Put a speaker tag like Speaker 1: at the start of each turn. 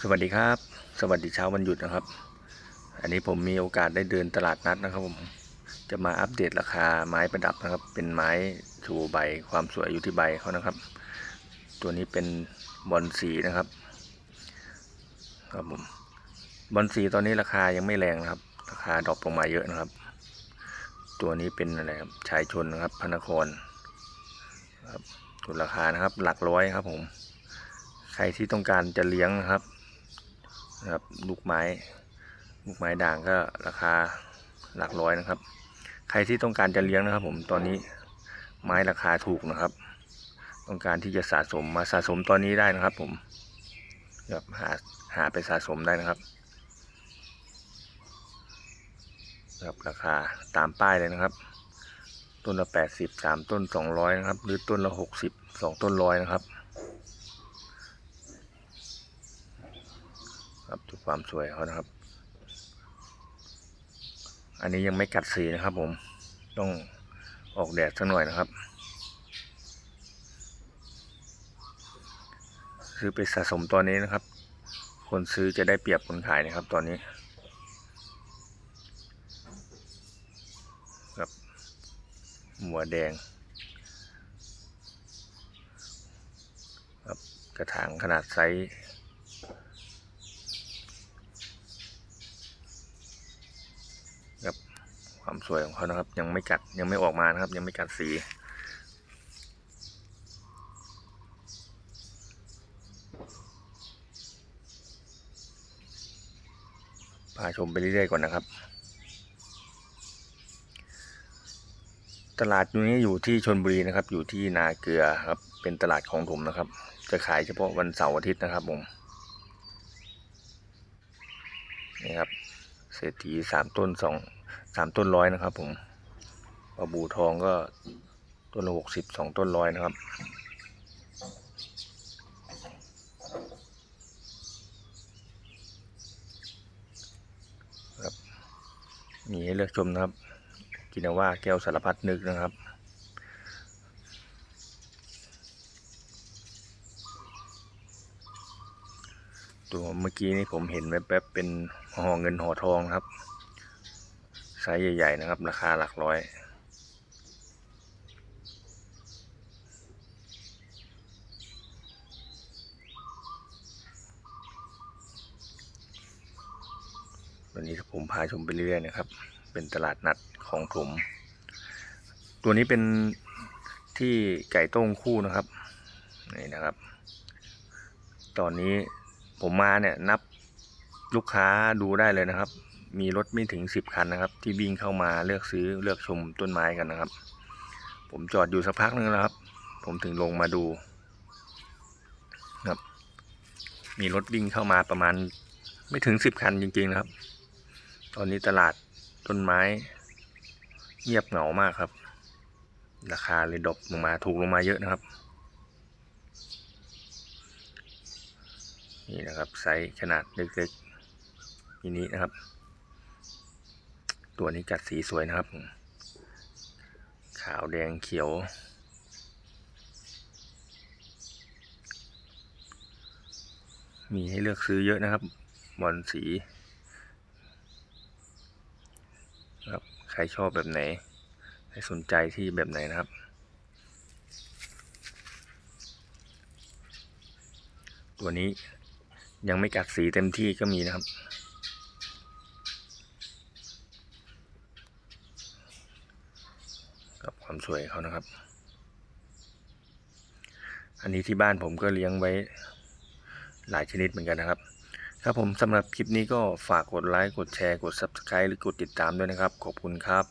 Speaker 1: สวัสดีครับ สวัสดีเช้าวันหยุดนะครับ อันนี้ผมมีโอกาสได้เดินตลาดนัดนะครับผมจะมาอัปเดตราคาไม้ประดับนะครับ เป็นไม้ชูใบความสวยอยู่ที่ใบเขานะครับ ตัวนี้เป็นบอลสีนะครับครับผมบอลสีตอนนี้ราคายังไม่แรงนะครับ ราคาดรอปลงมาเยอะนะครับ ตัวนี้เป็นอะไรครับชายชนนะครับพนครครับตัวราคานะครับหลักร้อยครับผม ใครที่ต้องการจะเลี้ยงนะครับ นะครับลูกไม้ลูกไม้ด่างก็ราคาหลักร้อยนะครับ ใครที่ต้องการจะเลี้ยงนะครับ ผมตอนนี้ไม้ราคาถูกนะครับ ต้องการที่จะสะสมมาสะสมตอนนี้ได้นะครับ ผมแบบหาหาไปสะสมได้นะครับครับราคาตามป้ายเลยนะครับ ต้นละแปดสิบสามต้นสองร้อยนะครับ หรือต้นละหกสิบสองต้นร้อยนะครับ ความสวยเขานะครับ อันนี้ยังไม่กัดสีนะครับ ผม ต้องออกแดดสักหน่อยนะครับ ซื้อไปสะสมตอนนี้นะครับ คนซื้อจะได้เปรียบคนขายนะครับ ตอนนี้ครับหัวแดงครับกระถางขนาดไซส์ครับ ความสวยของเขานะครับ ยังไม่กัดยังไม่ออกมานะครับ ยังไม่กัดสีพาชมไปเรื่อยๆก่อนนะครับ ตลาดนี้อยู่ที่ชนบุรีนะครับ อยู่ที่นาเกลือครับ เป็นตลาดของผมนะครับ จะขายเฉพาะวันเสาร์อาทิตย์นะครับผมนี่ครับเศรษฐีสามต้นสอง สามต้นร้อยนะครับ ผมปลาบูทองก็ต้นละหกสิบสองต้นร้อยนะครับครับมีให้เลือกชมนะครับ กินาว่าแก้วสารพัดนึกนะครับตัวเมื่อกี้นี่ผมเห็นแวบๆเป็นห่อเงินห่อทองครับ ไซส์ใหญ่ๆนะครับ ราคาหลักร้อยวันนี้ผมพาชมไปเรื่อยๆนะครับ เป็นตลาดนัดของผมตัวนี้เป็นที่ไก่ต้งคู่นะครับ นี่นะครับ ตอนนี้ผมมาเนี่ยนับลูกค้าดูได้เลยนะครับ มีรถไม่ถึงสิบคันนะครับ ที่วิ่งเข้ามาเลือกซื้อเลือกชมต้นไม้กันนะครับ ผมจอดอยู่สักพักนึงแล้วครับ ผมถึงลงมาดูครับ มีรถวิ่งเข้ามาประมาณไม่ถึงสิบคันจริงๆนะครับ ตอนนี้ตลาดต้นไม้ เงียบเหงามากครับ ราคาเลยดรอปลงมาถูกลงมาเยอะนะครับ นี่นะครับไซส์ขนาดเล็กๆมินินะครับ ตัวนี้กัดสีสวยนะครับ ขาวแดงเขียว มีให้เลือกซื้อเยอะนะครับบอลสีครับใครชอบแบบไหน ใครสนใจที่แบบไหนนะครับ ตัวนี้ยังไม่กัดสีเต็มที่ก็มีนะครับกับ ความสวยเขานะครับ อันนี้ที่บ้านผมก็เลี้ยงไว้หลายชนิดเหมือนกันนะครับ ครับผมสำหรับคลิปนี้ก็ฝากกดไลค์ กดแชร์ กด Subscribe หรือกดติดตามด้วยนะครับ ขอบคุณครับ